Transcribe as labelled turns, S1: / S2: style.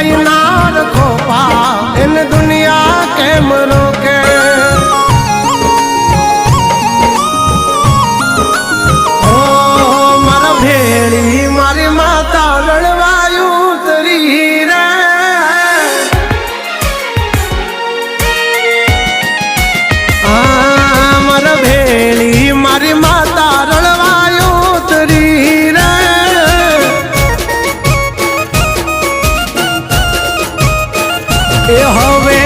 S1: ભયનાર ખોપા, એને દુનિયા કેમ રોકે? ઓ મારા ભેળી, મારી માતા રણવાયું ઉતરી રે. આ হবে